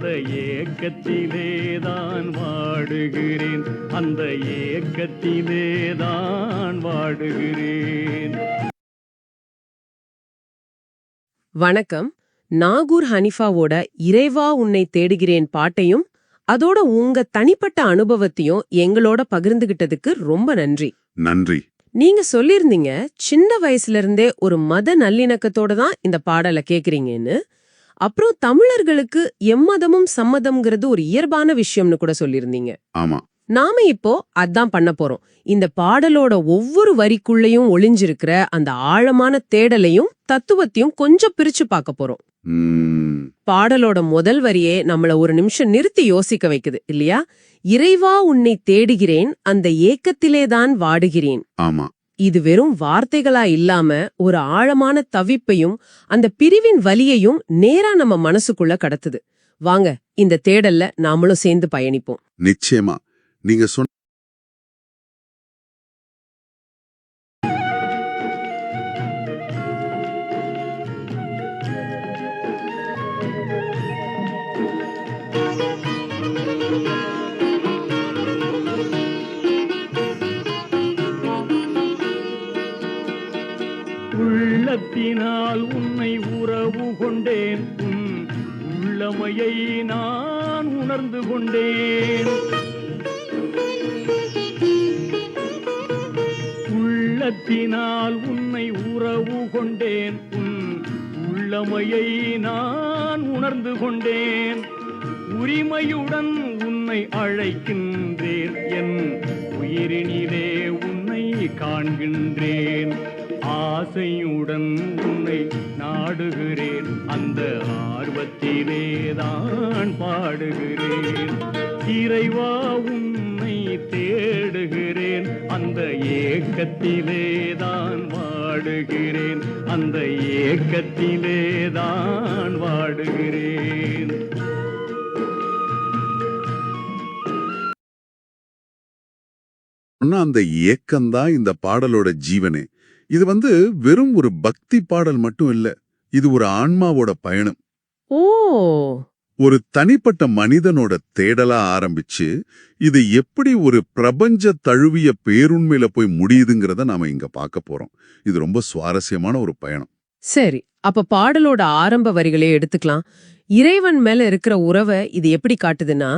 அந்த ஏக்கத்திலேதான் வாடுகிறேன். அந்த ஏக்கத்திலேதான் வாடுகிறேன். வணக்கம். நாகூர் ஹனிஃபாவோட இறைவா உன்னை தேடுகிறேன் பாட்டையும் அதோட உங்க தனிப்பட்ட அனுபவத்தையும் எங்களோட பகிர்ந்துகிட்டதுக்கு ரொம்ப நன்றி. நன்றி. நீங்க சொல்லிருந்தீங்க சின்ன வயசுல இருந்தே ஒரு மத நல்லிணக்கத்தோட தான் இந்த பாடலை கேக்குறீங்கன்னு. அப்புறம் தமிழர்களுக்கு எம்மதமும் சம்மதம்ங்கிறது ஒரு இயல்பான விஷயம்னு கூட சொல்லிருந்தீங்க ஆமா. நாம இப்போ அதான் பண்ண போறோம். இந்த பாடலோட ஒவ்வொரு வரிக்குள்ளேயும் ஒளிஞ்சிருக்கிற அந்த ஆழமான தேடலையும் தத்துவத்தையும் கொஞ்சம் பிரிச்சு பார்க்க போறோம். பாடலோட முதல் வரியே நம்மள ஒரு நிமிஷம் நிறுத்தி யோசிக்க வைக்குது இல்லையா? இறைவா உன்னை தேடுகிறேன் அந்த ஏக்கத்திலேதான் வாடுகிறேன். ஆமா. இது வெறும் வார்த்தைகளா இல்லாம ஒரு ஆழமான தவிப்பையும் அந்த பிரிவின் வலியையும் நேரா நம்ம மனசுக்குள்ள கடத்துது. வாங்க இந்த தேடல்ல நாமளும் சேர்ந்து பயணிப்போம். நிச்சயமா. நீங்க கொண்டேன். உன் உள்ளமையை நான் உணர்ந்து கொண்டேன். உரிமையுடன் உன்னை அழைக்கின்றேன். என் உயிரினிலே உன்னை காண்கின்றேன். ஆசையுடன் உன்னை நாடுகிறேன். அந்த ஆர்வத்திலே தான் பாடுகிறேன். இறைவா உன்னை தேடுகிறேன். அந்த ஏக்கத்திலே தான் வா வாடுகிறேன் அந்த ஏக்கத்திலே தான் வாடுகிறேன் அந்த ஏக்கம்தான் இந்த பாடலோட ஜீவனே. இது வந்து வெறும் ஒரு பக்தி பாடல் மட்டும் இல்ல இது ஒரு ஆன்மாவோட பயணம். ஓ! ஒரு தனிப்பட்ட மனிதனோட தேடலா ஆரம்பிச்சு இது எப்படி ஒரு பிரபஞ்ச தழுவிய பேருண்மையில போய் முடியுதுங்கிறத நாம இங்க பார்க்க போறோம். இது ரொம்ப சுவாரஸ்யமான ஒரு பயணம். சரி அப்ப பாடலோட ஆரம்ப வரிகளே எடுத்துக்கலாம். இறைவன் மேல இருக்கிற உறவை இது எப்படி காட்டுதுன்னா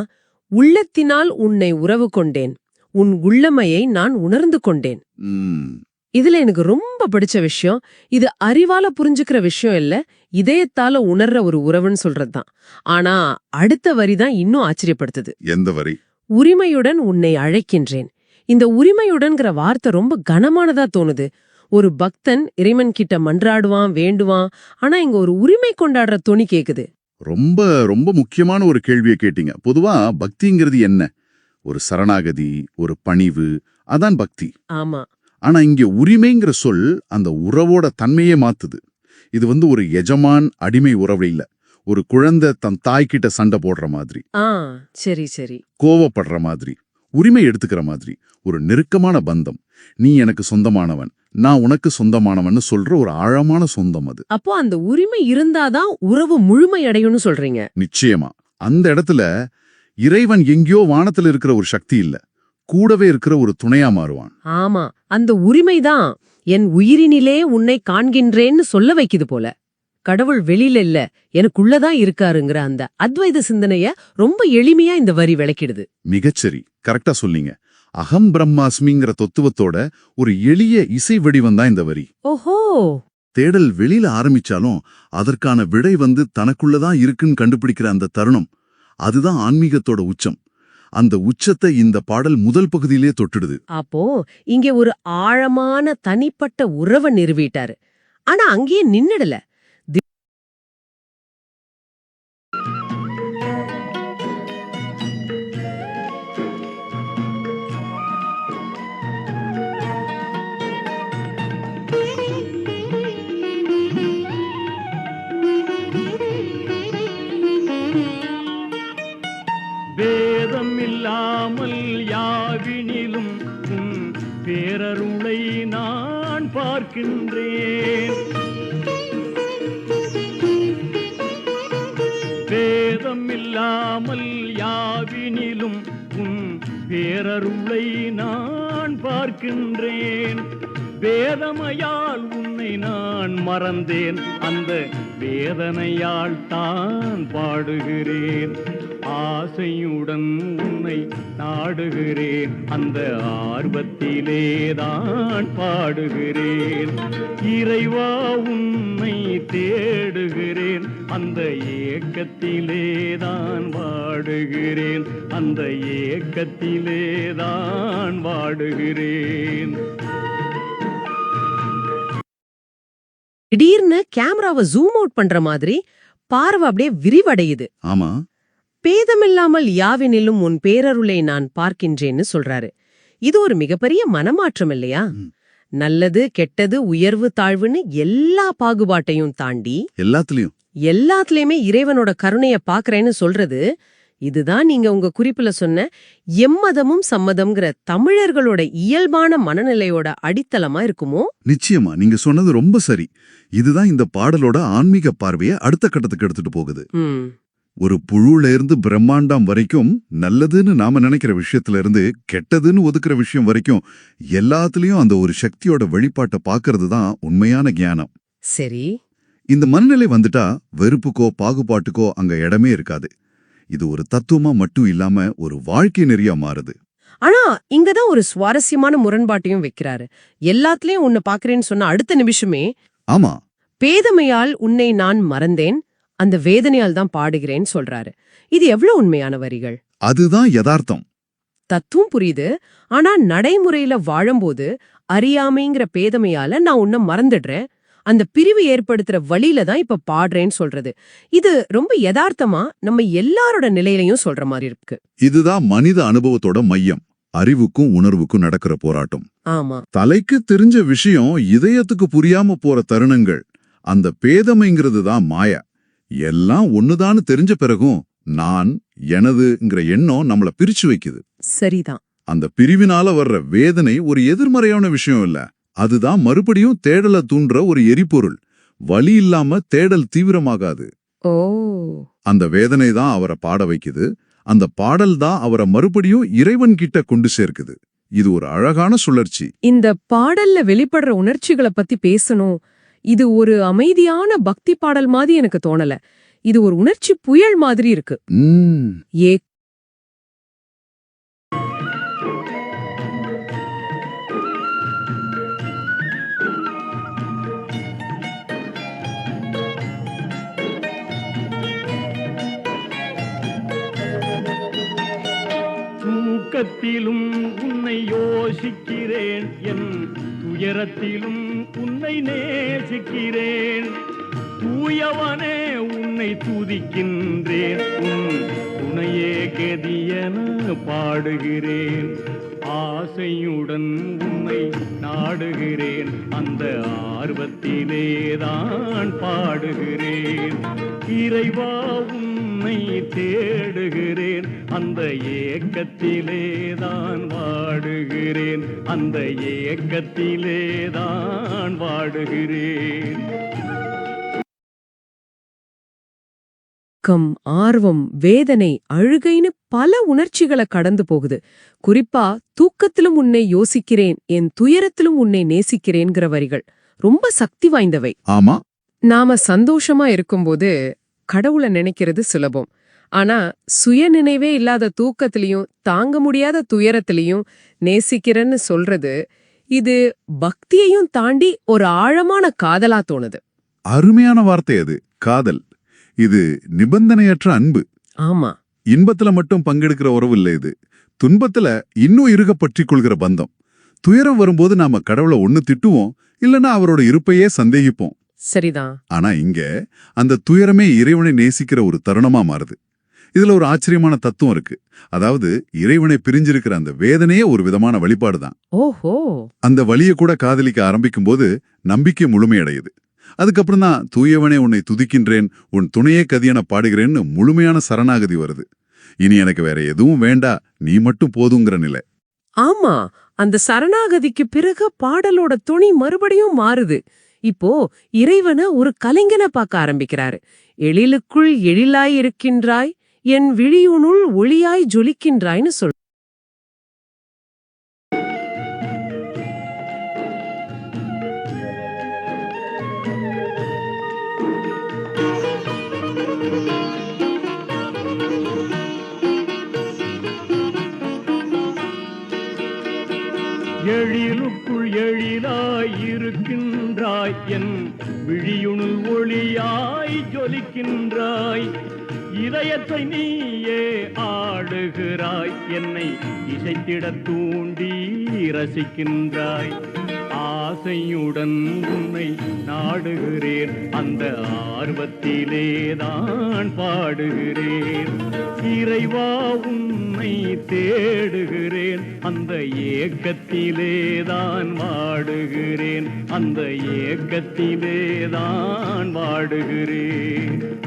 உள்ளத்தினால் உன்னை உறவு கொண்டேன் உன் உள்ளமையை நான் உணர்ந்து கொண்டேன். ம், இதுல எனக்கு ரொம்ப பிடிச்ச விஷயம் இது அறிவால புரிஞ்சுக்கிற விஷயம் இல்ல இதயத்தால உணர்ற ஒரு உறவுன்னு சொல்றதுதான். ஆனா அடுத்த வரி தான் இன்னும் ஆச்சரியப்படுத்துது. எந்த வரி? உரிமையுடன் உன்னை அழைக்கின்றேன். இந்த உரிமையுடன்கிற வார்த்தை ரொம்ப கனமானதா தோணுது. ஒரு பக்தன் இறைவன் கிட்ட மன்றாடுவான் வேண்டுவான் ஆனா இங்க ஒரு உரிமை கொண்டாடுற துணி கேக்குது. ரொம்ப ரொம்ப முக்கியமான ஒரு கேள்வியை கேட்டீங்க. பொதுவா பக்திங்கிறது என்ன? ஒரு சரணாகதி ஒரு பணிவு அதான் பக்தி. ஆமா. ஆனா இங்க உரிமைங்கிற சொல் அந்த உறவோட தன்மையே மாத்துது. இது வந்து ஒரு எஜமான் அடிமை உறவு இல்ல. ஒரு குழந்தை தன் தாய்கிட்ட சண்டை போடுற மாதிரி. சரி சரி. கோவப்படுற மாதிரி. உரிமை எடுத்துக்கிற மாதிரி. ஒரு நெருக்கமான பந்தம். நீ எனக்கு சொந்தமானவன். நான் உனக்கு சொந்தமானவன்னு சொல்ற ஒரு ஆழமான சொந்தம் அது. அப்போ அந்த உரிமை இருந்தாதான் உறவு முழுமையடையும்னு சொல்றீங்க. நிச்சயமா. அந்த இடத்துல இறைவன் எங்கேயோ வானத்துல இருக்கிற ஒரு சக்தி இல்ல. கூடவே இருக்கிற ஒரு துணையா மாறுவான். ஆமா அந்த உரிமைதான் என் உயிரினிலே உன்னை காண்கின்றேன்னு சொல்ல வைக்குது போல. கடவுள் வெளியில இல்ல எனக்குள்ளதான் இருக்காருங்கிற அந்த அத்வைத சிந்தனைய ரொம்ப எளிமையா இந்த வரி விளக்கிடுது. மிகச்சரி. கரெக்டா சொன்னீங்க அகம் பிரம்மாஸ்மிங்கிற தத்துவத்தோட ஒரு எளிய இசை வடிவம் தான் இந்த வரி. ஓஹோ! தேடல் வெளியில ஆரம்பிச்சாலும் அதற்கான விடை வந்து தனக்குள்ளதான் இருக்குன்னு கண்டுபிடிக்கிற அந்த தருணம். அதுதான் ஆன்மீகத்தோட உச்சம். அந்த உச்சத்தை இந்த பாடல் முதல் பகுதியிலே தொட்டுடுது. அப்போ இங்க ஒரு ஆழமான தனிப்பட்ட உறவை நிறுவிட்டாரு. ஆனா அங்கேயே நின்னுடல. காமல் யாவினிலும் உன் பேரருளை நான் பார்க்கின்றேன். வேதம் இல்லாமல் யாவினிலும் உன் பேரருளை நான் பார்க்கின்றேன். வேதமையால் உன்னை நான் மறந்தேன். அந்த வேதனையால் தான் பாடுகிறேன். ஆசையுடன் உன்னை நாடுகிறேன். அந்த ஆர்வத்திலே தான் பாடுகிறேன். இறைவா உன்னை தேடுகிறேன். அந்த ஏக்கத்திலே தான் வாடுகிறேன். அந்த ஏக்கத்திலே தான் வாடுகிறேன். திடீர்னு கேமராவை ஜூம் அவுட் பண்ற மாதிரி பார்வை அப்படியே விரிவடையுது. ஆமா. பேதமில்லாமல் யாவினிலும் உன் பேரருளை நான் பார்க்கின்றேன்னு சொல்றாரு. இது ஒரு மிகப்பெரிய மனமாற்றம் இல்லையா. நல்லது கெட்டது உயர்வு தாழ்வுன்னு எல்லா பாகுபாட்டையும் தாண்டி எல்லாத்துலயும். எல்லாத்துலயுமே இறைவனோட கருணைய பாக்குறேன்னு சொல்றது. இதுதான் நீங்க உங்க குறிப்புல சொன்ன எம்மதமும் சம்மதம்ங்கிற தமிழர்களோட இயல்பான மனநிலையோட அடித்தளமா இருக்குமோ? நிச்சயமா நீங்க சொன்னது ரொம்ப சரி. இதுதான் இந்த பாடலோட ஆன்மீக பார்வையை அடுத்த கட்டத்துக்கு எடுத்துட்டு போகுது. ஒரு புழுல இருந்து பிரம்மாண்டம் வரைக்கும் நல்லதுன்னு நாம நினைக்கிற விஷயத்துல இருந்து கெட்டதுன்னு ஒதுக்குற விஷயம் வரைக்கும் எல்லாத்துலயும் அந்த ஒரு சக்தியோட வெளிப்பாட்டை பார்க்கிறது தான் உண்மையான ஞானம். சரி. இந்த மனநிலை வந்துட்டா வெறுப்புக்கோ பாகுபாட்டுக்கோ அங்க இடமே இருக்காது. இது ஒரு தத்துவமா மட்டும் இல்லாம ஒரு வாழ்க்கை நெறியா மாறுது. ஆனா இங்கதான் ஒரு சுவாரஸ்யமான முரண்பாட்டையும் வைக்கிறாரு. எல்லாத்துலயும் உன்னை பாக்குறேன்னு சொன்ன அடுத்த நிமிஷமே ஆமா. பேதமையால் உன்னை நான் மறந்தேன். அந்த வேதனையால் தான் பாடுகிறேன் சொல்றாரு. இது எவ்வளவு உண்மையான வரிகள்? அதுதான் யதார்த்தம். தத்துவம் புரியுது. ஆனா நடைமுறையில வாழும்போது அறியாமைங்கிற பேதமையால நான் உன்னை மறந்துடுறேன். அந்த பிரிவு ஏற்படுத்துற வழியில தான் இப்ப பாடுறேன்னு சொல்றது. இது ரொம்ப யதார்த்தமா நம்ம எல்லாரோட நிலையிலையும் சொல்ற மாதிரி இருக்கு. இதுதான் மனித அனுபவத்தோட மையம். அறிவுக்கும் உணர்வுக்கும் நடக்கிற போராட்டம். ஆமா. தலைக்கு தெரிஞ்ச விஷயம் இதயத்துக்கு புரியாம போற தருணங்கள். அந்த பேதமைங்கிறது தான் மாய. எல்லாம் ஒண்ணுதான்னு தெரிஞ்ச பிறகும் நான் எனதுங்கிற எண்ணம் நம்மள பிரிச்சு வைக்குது. சரிதான். அந்த பிரிவினால வர்ற வேதனை ஒரு எதிர்மறையான விஷயம் இல்ல. அதுதான் மறுபடியும் தேடல தூண்டுற ஒரு எரிபொருள். வலி இல்லாம தேடல் தீவிரமாகாது. ஓ. அந்த வேதனை தான் அவரை பாட வைக்குது. அந்த பாடல் தான் அவரை மறுபடியும் இறைவன் கிட்ட கொண்டு சேர்க்குது. இது ஒரு அழகான சுழற்சி. இந்த பாடல்ல வெளிப்படுற உணர்ச்சிகளை பத்தி பேசணும். இது ஒரு அமைதியான பக்தி பாடல் மாதிரி எனக்கு தோணல. இது ஒரு உணர்ச்சி புயல் மாதிரி இருக்கு. உம் ஏ தூக்கத்திலும் உன்னை யோசிக்கிறேன். என் துயரத்திலும் உன்னை நேசிக்கிறேன். தூயவனே உன்னை துதிக்கின்றேன். உன் துணையே கதியன பாடுகிறேன். ஆசையுடன் உன்னை நாடுகிறேன். அந்த ஆர்வத்திலேதான் பாடுகிறேன். இறைவாவும் உன்னை தேடுகிறேன். அந்த ஏக்கத்திலே தான் வாடுகிறேன். அந்த ஏக்கத்திலே தான் வாடுகிறேன். கம் ஆர்வம் வேதனை அழுகைன்னு பல உணர்ச்சிகளை கடந்து போகுது. குறிப்பா தூக்கத்திலும் உன்னை யோசிக்கிறேன் என் துயரத்திலும் உன்னை நேசிக்கிறேன்கிற வரிகள். ரொம்ப சக்தி வாய்ந்தவை. ஆமா. நாம சந்தோஷமா இருக்கும்போது கடவுளை நினைக்கிறது சுலபம். ஆனா சுயநினைவே இல்லாத தூக்கத்திலையும் தாங்க முடியாத துயரத்திலையும் நேசிக்கிறேன்னு சொல்றது இது பக்தியையும் தாண்டி ஒரு ஆழமான காதலா தோணுது. அருமையான வார்த்தை அது காதல். இது நிபந்தனையற்ற அன்பு. ஆமா. இன்பத்துல மட்டும் பங்கெடுக்கிற உறவு இல்ல இது. துன்பத்துல இன்னும் இருக பற்றிக் கொள்கிற பந்தம். துயரம் வரும்போது நாம கடவுளை ஒண்ணு திட்டுவோம் இல்லனா அவரோட இருப்பையே சந்தேகிப்போம். சரிதான். ஆனா இங்க அந்த துயரமே இறைவனை நேசிக்கிற ஒரு தருணமா மாறுது. இதுல ஒரு ஆச்சரியமான தத்துவம் இருக்கு. அதாவது இறைவனை பிரிஞ்சிருக்கிற அந்த வேதனையே ஒரு விதமான வழிபாடுதான் ஓஹோ. அந்த வழியை கூட காதலிக்க ஆரம்பிக்கும் போது நம்பிக்கை முழுமையடையுது. அதுக்கப்புறம் தான் தூயவனே உன்னை துதிக்கின்றேன் உன் துணையே கதியென பாடுகிறேன்னு முழுமையான சரணாகதி வருது. இனி எனக்கு வேற எதுவும் வேண்டா நீ மட்டும் போதுங்கிற நிலை. ஆமா அந்த சரணாகதிக்கு பிறகு பாடலோட துணி மறுபடியும் மாறுது. இப்போ இறைவன ஒரு கலைஞனை பார்க்க ஆரம்பிக்கிறாரு. எழிலுக்குள் எழிலாய் இருக்கின்றாய் என் விழியுனுள் ஒளியாய் ஜொலிக்கின்றாய்னு சொல். எழிலுக்கு எழிலாயிருக்கின்றாய். என் விழியுணுள் ஒளியாய் ஜொலிக்கின்றாய். இதயத்தை நீயே ஆடுகிறாய் என்னை இசைத்திட தூண்டி ரசிக்கின்றாய். ஆசையுடன் உன்னை நாடுகிறேன். அந்த ஆர்வத்திலே தான் பாடுகிறேன். இறைவா உன்னை தேடுகிறேன். அந்த ஏக்கத்திலே தான் வாடுகிறேன். அந்த ஏக்கத்திலே தான் வாடுகிறேன்.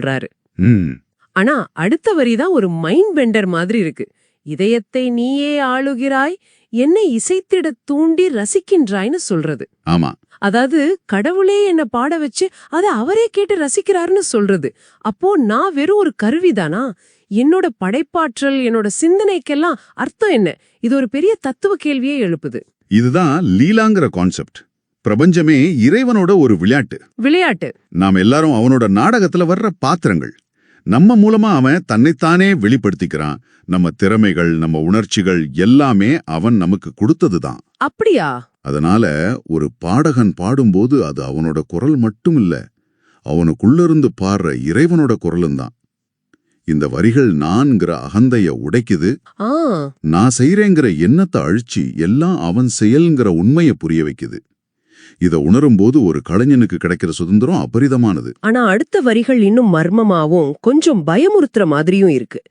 சொல்றாரு ம். ஆனா அடுத்த வரிதான் ஒரு மைண்ட் பெண்டர் மாதிரி இருக்கு. இதயத்தை நீயே ஆளுகிறாய் என்னை இசைத்திடத் தூண்டி ரசிக்கின்றாய்ன்னு சொல்றது. ஆமா. அதாவது கடவுளே என்ன பாட வச்சு அத அவரே கேட்டு ரசிக்கிறாருன்னு சொல்றது. அப்போ நான் வெறும் ஒரு கருவிதானா என்னோட படைப்பாற்றல் என்னோட சிந்தனைக்கெல்லாம் அர்த்தம் என்ன? இது ஒரு பெரிய தத்துவ கேள்வியே எழுப்புது. இதுதான் லீலாங்கிற கான்செப்ட் பிரபஞ்சமே இறைவனோட ஒரு விளையாட்டு. விளையாட்டு. நாம் எல்லாரும் அவனோட நாடகத்துல வர்ற பாத்திரங்கள். நம்ம மூலமா அவன் தன்னைத்தானே வெளிப்படுத்திக்கிறான். நம்ம திறமைகள் நம்ம உணர்ச்சிகள் எல்லாமே அவன் நமக்கு கொடுத்ததுதான். அப்படியா? அதனால ஒரு பாடகன் பாடும்போது அது அவனோட குரல் மட்டும் இல்ல அவனுக்குள்ளிருந்து பாடுற இறைவனோட குரலும் தான். இந்த வரிகள் நான்கிற அகந்தைய உடைக்குது. நான் செய்றேங்கிற எண்ணத்தை அழிச்சு எல்லாம் அவன் செயல்ங்கிற உண்மையை புரிய வைக்குது. இத உணரும்போது ஒரு கலைஞனுக்கு கிடைக்கிற சுதந்திரம் அபரிதமானது. ஆனா அடுத்த வரிகள் இன்னும் மர்மமாவும் கொஞ்சம் பயமுறுத்துற மாதிரியும் இருக்கு.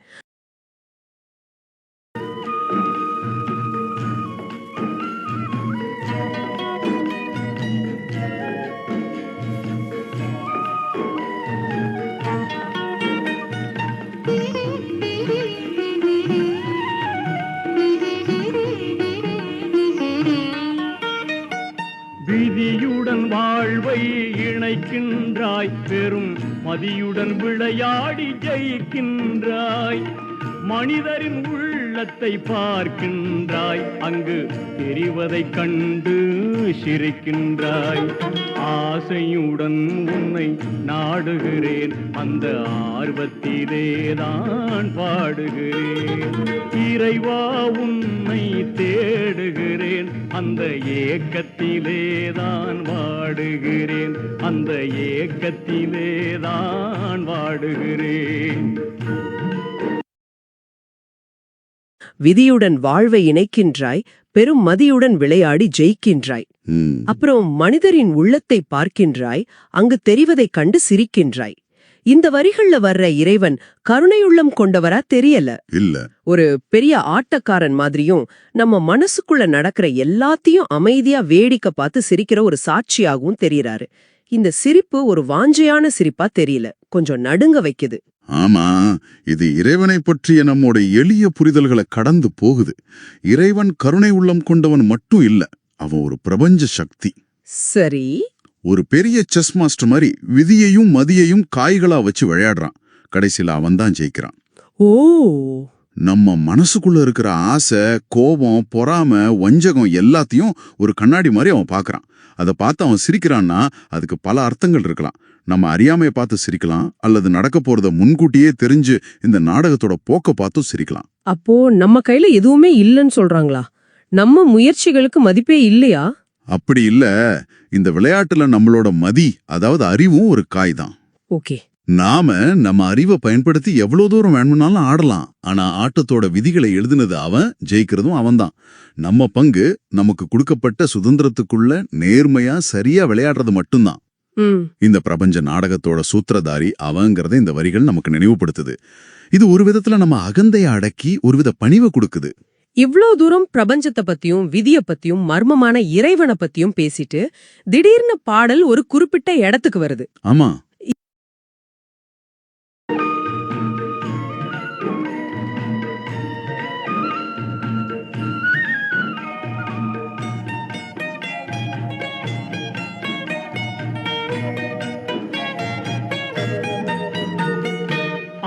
மதியுடன் விளையாடி ஜெயிக்கின்றாய். மனிதரின் உள்ளத்தை பார்க்கின்றாய். அங்கு தெரிவதைக் கண்டு சிரிக்கின்றாய். ஆசையுடன் உன்னை நாடுகிறேன். அந்த ஆர்வத்திலே தான் பாடுகிறேன். இறைவா உன்னை தேடுகிறேன். அந்த ஏக்கத்திலே தான் வாடுகிறேன். அந்த ஏக்கத்திலே தான் வாடுகிறேன். விதியுடன் வாழ்வை இணைக்கின்றாய் பெரும் மதியுடன் விளையாடி ஜெயிக்கின்றாய். அப்புறம் மனிதரின் உள்ளத்தை பார்க்கின்றாய் அங்கு தெரிவதைக் கண்டு சிரிக்கின்றாய். இந்த வரிகள்ல வர்ற இறைவன் கருணையுள்ளம் கொண்டவரா தெரியல. இல்ல. ஒரு பெரிய ஆட்டக்காரன் மாதிரியும் நம்ம மனசுக்குள்ள நடக்கிற எல்லாத்தையும் அமைதியா வேடிக்கை பார்த்து சிரிக்கிற ஒரு சாட்சியாகவும் தெரியறாரு. இந்த சிரிப்பு ஒரு வாஞ்சையான சிரிப்பா தெரியல. கொஞ்சம் நடுங்க வைக்குது. ஆமா இது இறைவனை பற்றிய நம்மோட எளிய புரிதல்களை கடந்து போகுது. இறைவன் கருணை உள்ளம் கொண்டவன் மட்டும் இல்ல அவன் ஒரு பிரபஞ்ச சக்தி. சரி. ஒரு பெரிய செஸ் மாஸ்டர் மாதிரி விதியையும் மதியையும் காய்களா வச்சு விளையாடுறான். கடைசியில அவன் தான் ஜெயிக்கிறான். ஓ! நம்ம மனசுக்குள்ள இருக்கிற ஆசை கோபம் பொறாம வஞ்சகம் எல்லாத்தையும் ஒரு கண்ணாடி மாதிரி அவன் பார்க்கறான் அதை பார்த்து அவன் சிரிக்கிறான்னா அதுக்கு பல அர்த்தங்கள் இருக்கலாம். நம்ம அறியாமையை பார்த்து சிரிக்கலாம் அல்லது நடக்க போறத முன்கூட்டியே தெரிஞ்சு இந்த நாடகத்தோட போக்க பார்த்தும் சிரிக்கலாம். அப்போ நம்ம கையில எதுவுமே இல்லைன்னு சொல்றாங்களா? நம்ம முயற்சிகளுக்கு மதிப்பே இல்லையா? அப்படி இல்ல இந்த விளையாட்டுல நம்மளோட மதி அதாவது அறிவும் ஒரு காய் தான் ஓகே. நாம நம்ம அறிவை பயன்படுத்தி எவ்வளவு தூரம் வேணும்னாலும் ஆடலாம். ஆனா ஆட்டத்தோட விதிகளை எழுதினது அவன் ஜெயிக்கிறதும் அவன்தான். நம்ம பங்கு நமக்கு கொடுக்கப்பட்ட சுதந்திரத்துக்குள்ள நேர்மையா சரியா விளையாடுறது மட்டும்தான். இந்த பிரபஞ்ச நாடகத்தோட சூத்திரதாரி அவங்கிறத இந்த வரிகள் நமக்கு நினைவுபடுத்துது. இது ஒரு விதத்துல நம்ம அகந்தைய அடக்கி ஒருவித பணிவை கொடுக்குது. இவ்ளோ தூரம் பிரபஞ்சத்தை பத்தியும் விதிய பத்தியும் மர்மமான இறைவனை பத்தியும் பேசிட்டு திடீர்னு பாடல் ஒரு குறிப்பிட்ட இடத்துக்கு வருது. ஆமா.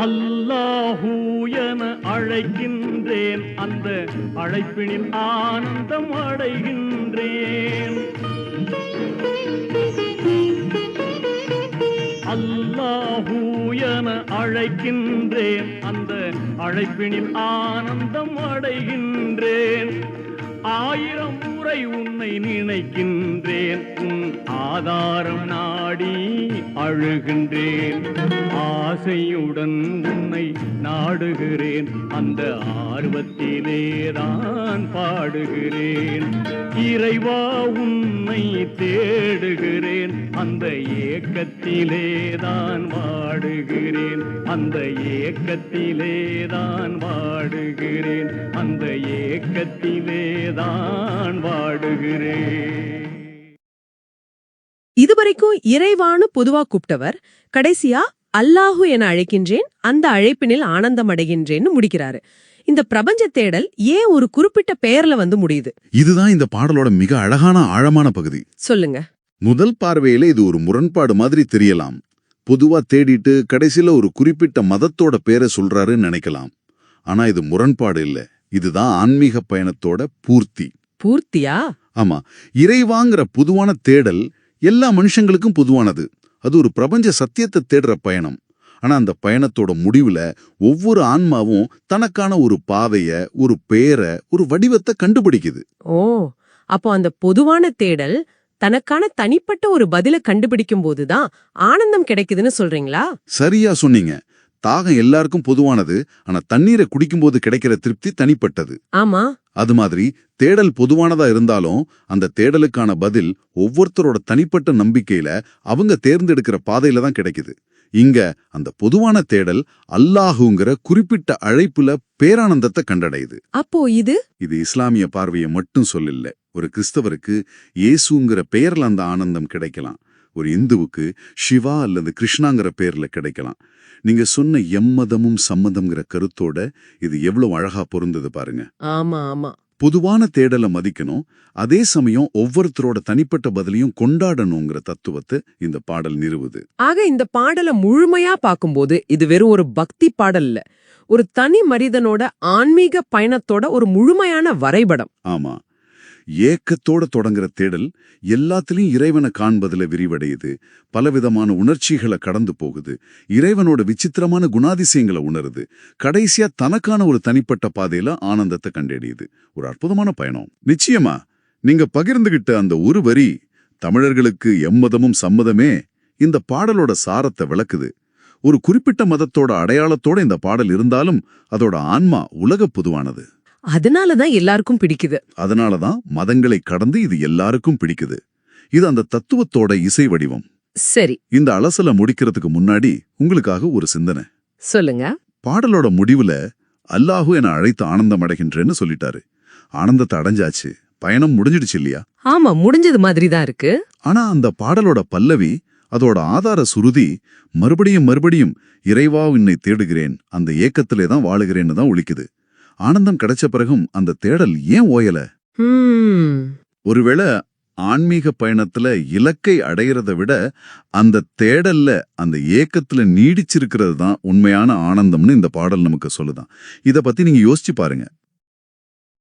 அல்லாஹூ என அழைக்கின்றேன். அந்த அழைப்பினில் ஆனந்தம் அடைகின்றேன். அல்லாஹூ என அழைக்கின்றேன். அந்த அழைப்பினில் ஆனந்தம் அடைகின்றேன். ஆயிரம் முறை உன்னை நினைக்கின்றேன். உன் ஆதாரம் நாடி அழுகின்றேன். ஆசையுடன் உன்னை நாடுகிறேன். அந்த ஆர்வத்திலேதான் பாடுகிறேன். இறைவா உன்னை தேடுகிறேன். அந்த ஏக்கத்திலேதான் வாடுகிறேன். அந்த ஏக்கத்திலேதான் வாடுகிறேன். அந்த ஏக்கத்திலேதான் வாடுகிறேன் இதுவரைக்கும் இறைவான்னு பொதுவா கூப்பிட்டவர் கடைசியா அல்லாஹு என அழைக்கின்றேன் அந்த அழைப்பினில் ஆனந்தம் அடைகின்றேன்னு முடிக்கிறாரு. இந்த பிரபஞ்ச தேடல் ஏன் ஒரு குறிப்பிட்ட பெயர்ல வந்து முடியுது? இதுதான் இந்த பாடலோட மிக அழகான ஆழமான பகுதி. சொல்லுங்க. முதல் பார்வையில இது ஒரு முரண்பாடு மாதிரி தெரியலாம். பொதுவா தேடிட்டு கடைசில ஒரு குறிப்பிட்ட மதத்தோட பேரை சொல்றாருன்னு நினைக்கலாம். ஆனா இது முரண்பாடு இல்ல. இதுதான் ஆன்மீக பயணத்தோட பூர்த்தி. பூர்த்தியா? ஆமா. இறைவாங்கிற பொதுவான தேடல் எல்லா மனுஷங்களுக்கும் பொதுவானது. அது ஒரு பிரபஞ்ச சத்தியத்தை தேடுற பயணம். ஆனா அந்த பயணத்தோட முடிவுல ஒவ்வொரு ஆன்மாவும் தனக்கான ஒரு பாதைய ஒரு பேரை ஒரு வடிவத்தை கண்டுபிடிக்குது. ஓ அப்போ அந்த பொதுவான தேடல் தனக்கான தனிப்பட்ட ஒரு பதில கண்டுபிடிக்கும் போதுதான் ஆனந்தம் கிடைக்குதுன்னு சொல்றீங்களா? சரியா சொன்னீங்க. தாகம் எல்லாருக்கும் பொதுவானது ஆனா தண்ணீரை குடிக்கும்போது கிடைக்கிற திருப்தி தனிப்பட்டது. ஆமா. அது மாதிரி தேடல் பொதுவானதா இருந்தாலும் அந்த தேடலுக்கான பதில் ஒவ்வொருத்தரோட தனிப்பட்ட நம்பிக்கையில அவங்க தேர்ந்தெடுக்கிற பாதையில தான் கிடைக்குது. இங்க அந்த பொதுவான தேடல் அல்லாஹுங்கிற குறிப்பிட்ட அழைப்புல பேரானந்தத்தை கண்டடையுது. அப்போ இது? இது இஸ்லாமிய பார்வையை மட்டும் சொல்லல ஒரு கிறிஸ்தவருக்கு இயேசுங்கிற பெயர்ல அந்த ஆனந்தம் கிடைக்கலாம். ஒரு இந்துவுக்கு சிவா அல்லது கிருஷ்ணாங்கிற பேர்ல கிடைக்கலாம். நீங்க சொன்ன எம்மதமும் சம்மதம்ங்கிற கருத்தோட இது எவ்வளவு அழகா பொருந்தது பாருங்க. ஆமா ஆமா. பொதுவான தேடலை மதிக்கணும். அதே சமயம் ஒவ்வொருத்தரோட தனிப்பட்ட பதிலையும் கொண்டாடணுங்கிற தத்துவத்தை இந்த பாடல் நிறுவுது. ஆக இந்த பாடலை முழுமையா பார்க்கும்போது இது வெறும் ஒரு பக்தி பாடல் இல்ல. ஒரு தனி மனிதனோட ஆன்மீக பயணத்தோட ஒரு முழுமையான வரைபடம். ஆமா. ஏக்கத்தோட தொடங்குற தேடல் எல்லாத்துலயும் இறைவனை காண்பதுல விரிவடையுது. பலவிதமான உணர்ச்சிகளை கடந்து போகுது. இறைவனோட விசித்திரமான குணாதிசயங்களை உணருது. கடைசியா தனக்கான ஒரு தனிப்பட்ட பாதையில ஆனந்தத்தை கண்டறியுது. ஒரு அற்புதமான பயணம். நிச்சயமா நீங்க பகிர்ந்துகிட்ட அந்த ஒரு வரி தமிழர்களுக்கு எம்மதமும் சம்மதமே இந்த பாடலோட சாரத்தை விளக்குது. ஒரு குறிப்பிட்ட மதத்தோட அடையாளத்தோட இந்த பாடல் இருந்தாலும் அதோட ஆன்மா உலக பொதுவானது. அதனாலதான் எல்லாருக்கும் பிடிக்குது. அதனாலதான் மதங்களை கடந்து இது எல்லாருக்கும் பிடிக்குது. இது அந்த தத்துவத்தோட இசை வடிவம். சரி. இந்த அலசல முடிக்கிறதுக்கு முன்னாடி உங்களுக்காக ஒரு சிந்தனை. சொல்லுங்க. பாடலோட முடிவுல அல்லாஹு என அழைத்து ஆனந்தம் அடைகின்றேன்னு சொல்லிட்டாரு. ஆனந்தத்தை அடைஞ்சாச்சு. பயணம் முடிஞ்சிடுச்சு இல்லையா? ஆமா முடிஞ்சது மாதிரி தான் இருக்கு. ஆனா அந்த பாடலோட பல்லவி அதோட ஆதார சுருதி மறுபடியும் மறுபடியும் இறைவா உன்னை தேடுகிறேன் அந்த ஏக்கத்திலே தான் வாழுகிறேன்னு தான் ஒழிக்குது. ஆனந்தம் கிடைச்ச பிறகும் அந்த தேடல் ஏன் ஓயல? ஒருவேளை ஆன்மீக பயணத்துல இலக்கை அடையிறத விட அந்த தேடல்ல அந்த ஏக்கத்துல நீடிச்சிருக்கிறது தான் உண்மையான ஆனந்தம்னு இந்த பாடல் நமக்கு சொல்லுதான். இத பத்தி நீங்க யோசிச்சு பாருங்க.